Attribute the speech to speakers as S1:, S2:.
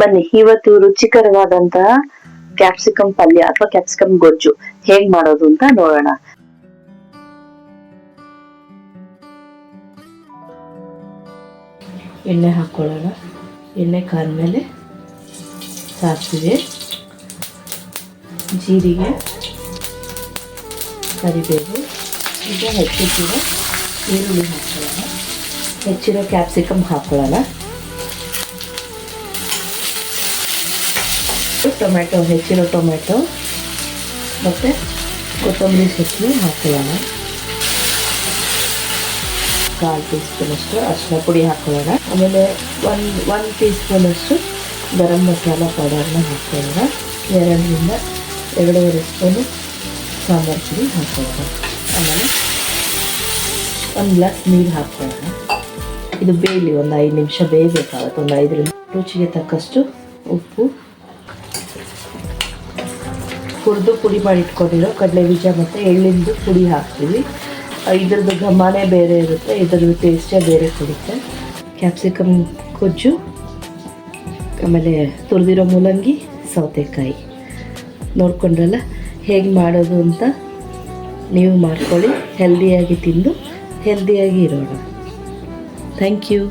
S1: ಬನ್ನಿ, ಇವತ್ತು ರುಚಿಕರವಾದಂತಹ ಕ್ಯಾಪ್ಸಿಕಮ್ ಪಲ್ಯ ಅಥವಾ ಕ್ಯಾಪ್ಸಿಕಮ್ ಗೊಜ್ಜು ಹೇಗ್ ಮಾಡೋದು ಅಂತ ನೋಡೋಣ.
S2: ಎಣ್ಣೆ ಹಾಕೊಳ್ಳೋಣ. ಎಣ್ಣೆ ಕಾದ್ಮೇಲೆ ಸಾಸಿವೆ, ಜೀರಿಗೆ, ಕರಿಬೇವು, ಈಗ ಹೆಚ್ಚಿರೋ ಈರುಳ್ಳಿ ಹಾಕ್ಕೊಳ್ಳೋಣ ಹೆಚ್ಚಿರೋ ಕ್ಯಾಪ್ಸಿಕಮ್ ಹಾಕ್ಕೊಳ್ಳೋಣ ಟೊಮೆಟೊ ಹೆಚ್ಚಿರೋ ಟೊಮೆಟೊ ಮತ್ತು ಕೊತ್ತಂಬರಿ ಸೊಪ್ಪು ಹಾಕೊಳ್ಳೋಣ. ಕಾಲು ಟೀ ಸ್ಪೂನಷ್ಟು ಅರಿಶಿನ ಪುಡಿ ಹಾಕೊಳ್ಳೋಣ. ಆಮೇಲೆ ಒಂದು ಒಂದು ಟೀ ಸ್ಪೂನಷ್ಟು ಗರಂ ಮಸಾಲ ಪೌಡರ್ನ ಹಾಕೊಳ್ಳೋಣ. ಎರಡರಿಂದ ಎರಡೂವರೆ ಸ್ಪೂನು ಸಾಂಬಾರು ಪುಡಿ ಹಾಕೊಳ್ಳೋಣ. ಆಮೇಲೆ ಒಂದು ಗ್ಲಾಸ್ ನೀರು ಹಾಕೊಳ್ಳೋಣ. ಇದು ಬೇಯಲಿ, ಒಂದು ಐದು ನಿಮಿಷ ಬೇಯಬೇಕಾಗುತ್ತೆ. ಒಂದು ಐದರಿಂದ ರುಚಿಗೆ ತಕ್ಕಷ್ಟು ಉಪ್ಪು ಹುರಿದು ಪುಡಿ ಮಾಡಿ ಇಟ್ಕೊಂಡಿರೋ ಕಡಲೆ ಬೀಜ ಮತ್ತು ಎಳ್ಳಿಂದು ಪುಡಿ ಹಾಕ್ತೀವಿ. ಇದ್ರದ್ದು ಘಮನೇ ಬೇರೆ ಇರುತ್ತೆ ಇದ್ರದ್ದು ಟೇಸ್ಟೇ ಬೇರೆ ಕೊಡುತ್ತೆ. ಕ್ಯಾಪ್ಸಿಕಮ್ ಕೊಜ್ಜು ಆಮೇಲೆ ತುರಿದಿರೋ ಮೂಲಂಗಿ, ಸೌತೆಕಾಯಿ. ನೋಡ್ಕೊಂಡ್ರಲ್ಲ, ಹೇಗೆ ಮಾಡೋದು ಅಂತ ನೀವು ಮಾಡ್ಕೊಳ್ಳಿ ಹೆಲ್ದಿಯಾಗಿ ತಿಂದು ಹೆಲ್ದಿಯಾಗಿ ಇರೋಣ. Thank you